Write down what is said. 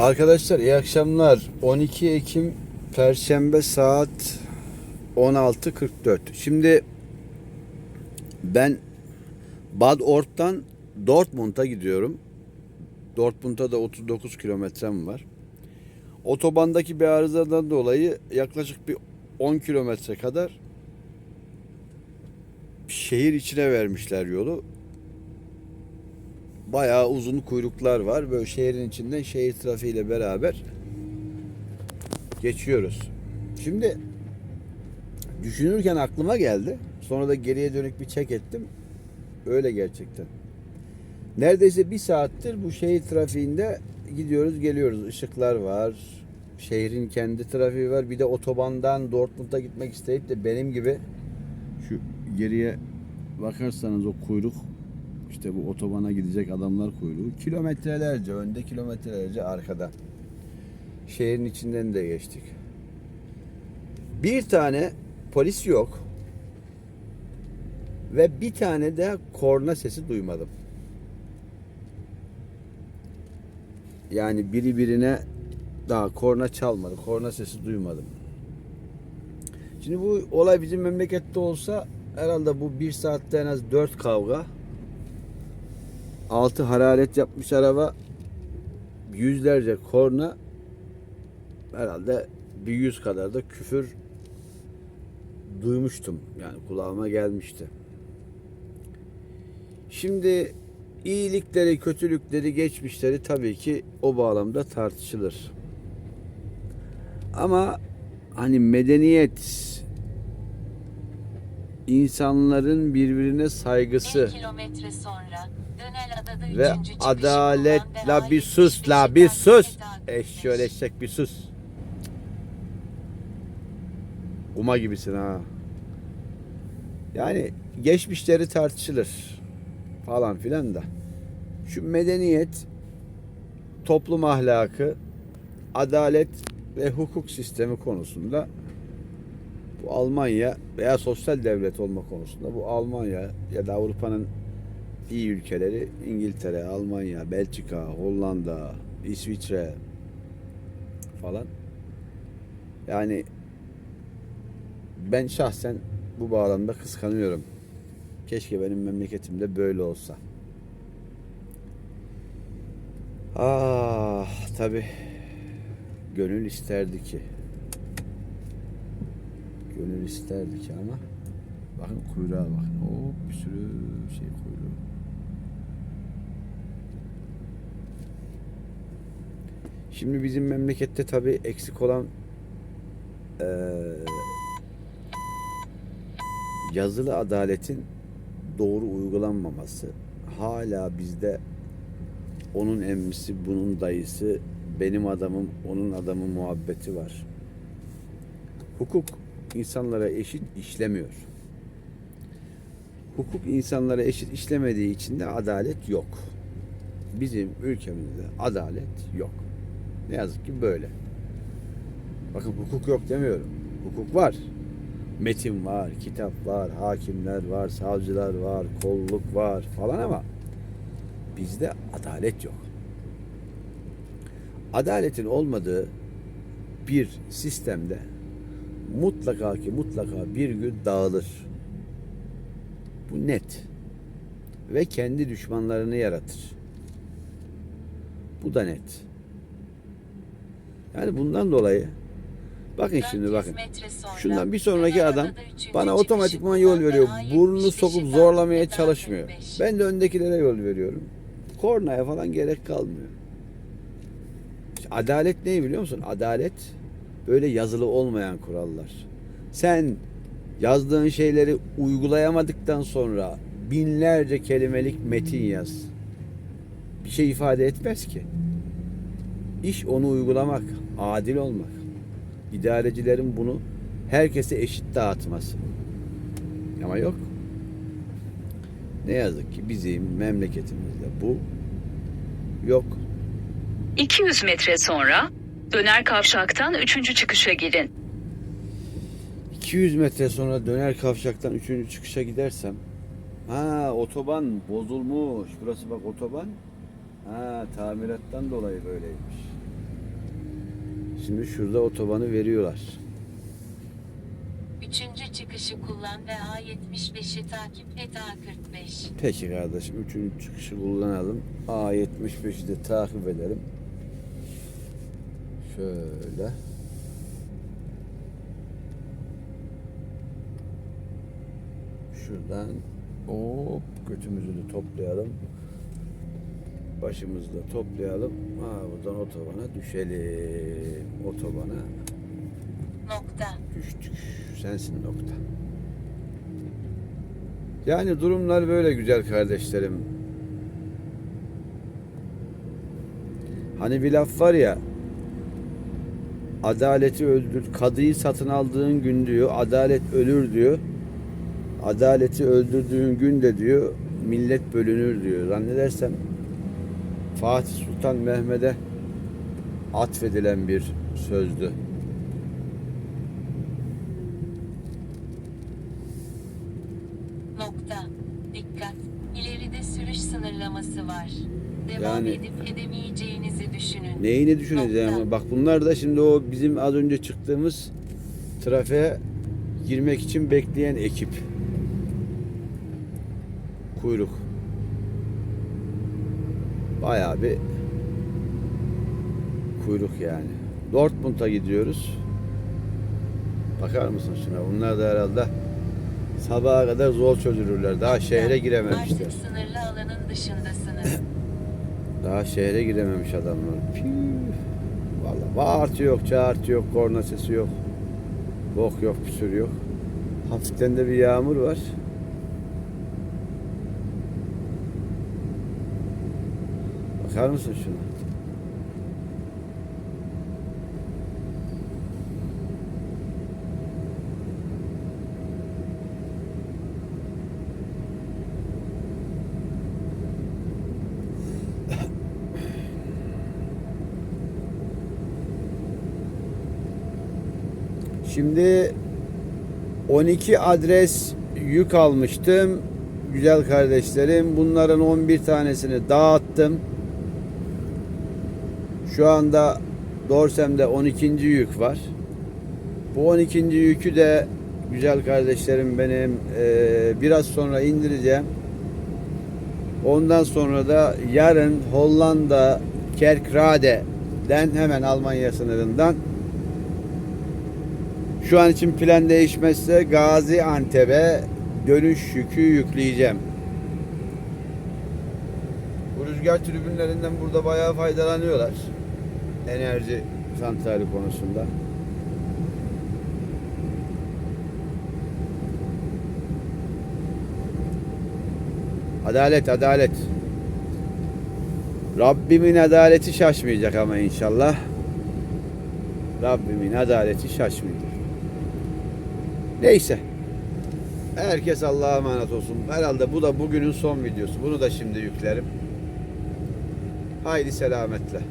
Arkadaşlar iyi akşamlar. 12 Ekim Perşembe saat 16.44. Şimdi ben Bad Ort'tan Dortmund'a gidiyorum. Dortmund'a da 39 kilometrem var. Otobandaki bir arızadan dolayı yaklaşık bir 10 kilometre kadar şehir içine vermişler yolu. Bayağı uzun kuyruklar var. Böyle şehrin içinden şehir trafiğiyle beraber geçiyoruz. Şimdi düşünürken aklıma geldi. Sonra da geriye dönük bir çek ettim. Öyle gerçekten. Neredeyse bir saattir bu şehir trafiğinde gidiyoruz geliyoruz. Işıklar var. Şehrin kendi trafiği var. Bir de otobandan Dortmund'a gitmek isteyip de benim gibi şu geriye bakarsanız o kuyruk işte bu otobana gidecek adamlar kuyruğu kilometrelerce önde kilometrelerce arkada. Şehrin içinden de geçtik. Bir tane polis yok. Ve bir tane de korna sesi duymadım. Yani biri birine daha korna çalmadı. Korna sesi duymadım. Şimdi bu olay bizim memlekette olsa herhalde bu bir saatte en az dört kavga. Altı hararet yapmış araba. Yüzlerce korna. Herhalde bir yüz kadar da küfür duymuştum. Yani kulağıma gelmişti. Şimdi iyilikleri, kötülükleri, geçmişleri tabii ki o bağlamda tartışılır. Ama hani medeniyet insanların birbirine saygısı 1 kilometre sonra Dönelada'da ve adalet la bir sus la bir sus. eşek bir sus. Uma gibisin ha. Yani geçmişleri tartışılır falan filan da. Şu medeniyet, toplum ahlakı, adalet ve hukuk sistemi konusunda bu Almanya veya sosyal devlet olma konusunda bu Almanya ya da Avrupa'nın iyi ülkeleri İngiltere, Almanya, Belçika, Hollanda, İsviçre falan. Yani ben şahsen bu bağlamda kıskanıyorum. Keşke benim memleketimde böyle olsa. Ah tabi gönül isterdi ki. Gönül isterdi ki ama bakın kuyruğa bakın. Hop bir sürü şey kuyruğu. Şimdi bizim memlekette tabi eksik olan eee, yazılı adaletin doğru uygulanmaması. Hala bizde onun emmisi, bunun dayısı, benim adamım, onun adamı muhabbeti var. Hukuk insanlara eşit işlemiyor. Hukuk insanlara eşit işlemediği için de adalet yok. Bizim ülkemizde adalet yok. Ne yazık ki böyle. Bakın hukuk yok demiyorum. Hukuk var. Metin var, kitap var, hakimler var, savcılar var, kolluk var falan ama bizde adalet yok. Adaletin olmadığı bir sistemde mutlaka ki mutlaka bir gün dağılır. Bu net. Ve kendi düşmanlarını yaratır. Bu da net. Yani bundan dolayı bakın şimdi 400 bakın. Şundan bir sonraki adam bana otomatikman yol veriyor. Burnunu sokup zorlamaya çalışmıyor. 45. Ben de öndekilere yol veriyorum. Kornaya falan gerek kalmıyor. Adalet ne biliyor musun? Adalet böyle yazılı olmayan kurallar. Sen yazdığın şeyleri uygulayamadıktan sonra binlerce kelimelik metin yaz. Bir şey ifade etmez ki. İş onu uygulamak, adil olmak. İdarecilerin bunu herkese eşit dağıtması. Ama yok. Ne yazık ki bizim memleketimizde bu yok. 200 metre sonra döner kavşaktan 3. çıkışa girin. 200 metre sonra döner kavşaktan 3. çıkışa gidersem ha otoban bozulmuş. Burası bak otoban. Ha tamirattan dolayı böyleymiş. Şimdi şurada otobanı veriyorlar. Üçüncü çıkışı kullan ve A75'i takip et A45. Peki kardeşim. Üçüncü çıkışı kullanalım. A75'i de takip edelim. Şöyle. Şuradan hop götümüzü de toplayalım. Başımızı da toplayalım. Ha, buradan otobana düşelim. Otobana Nokta. düştük. Sensin nokta. Yani durumlar böyle güzel kardeşlerim. Hani bir laf var ya adaleti öldür, kadıyı satın aldığın gün diyor, adalet ölür diyor. Adaleti öldürdüğün gün de diyor, millet bölünür diyor. Zannedersem Fatih Sultan Mehmet'e atfedilen bir sözdü. Nokta. Dikkat. İleride sürüş sınırlaması var. Devam Yani- edip edemeyeceğinizi düşünün. Neyini düşüneceğim? Nokta. Bak bunlar da şimdi o bizim az önce çıktığımız trafiğe girmek için bekleyen ekip. Kuyruk. Bayağı bir kuyruk yani. Dortmund'a gidiyoruz. Bakar mısın şuna? Bunlar da herhalde sabaha kadar zor çözülürler. Daha şehre girememişler. Artık sınırlı alanın dışındasınız. Daha şehre girememiş adamlar. Püh. Vallahi bağırtı yok, çağırtı yok, korna sesi yok. Bok yok, püsür yok. Hafiften de bir yağmur var. Bakar mısın şuna? Şimdi 12 adres yük almıştım. Güzel kardeşlerim. Bunların 11 tanesini dağıttım. Şu anda Dorsem'de 12. yük var. Bu 12. yükü de güzel kardeşlerim benim eee, biraz sonra indireceğim. Ondan sonra da yarın Hollanda Kerkrade'den hemen Almanya sınırından şu an için plan değişmezse Gaziantep'e dönüş yükü yükleyeceğim. Bu rüzgar tribünlerinden burada bayağı faydalanıyorlar. Enerji santrali konusunda. Adalet, adalet. Rabbimin adaleti şaşmayacak ama inşallah. Rabbimin adaleti şaşmayacak. Neyse. Herkes Allah'a emanet olsun. Herhalde bu da bugünün son videosu. Bunu da şimdi yüklerim. Haydi selametle.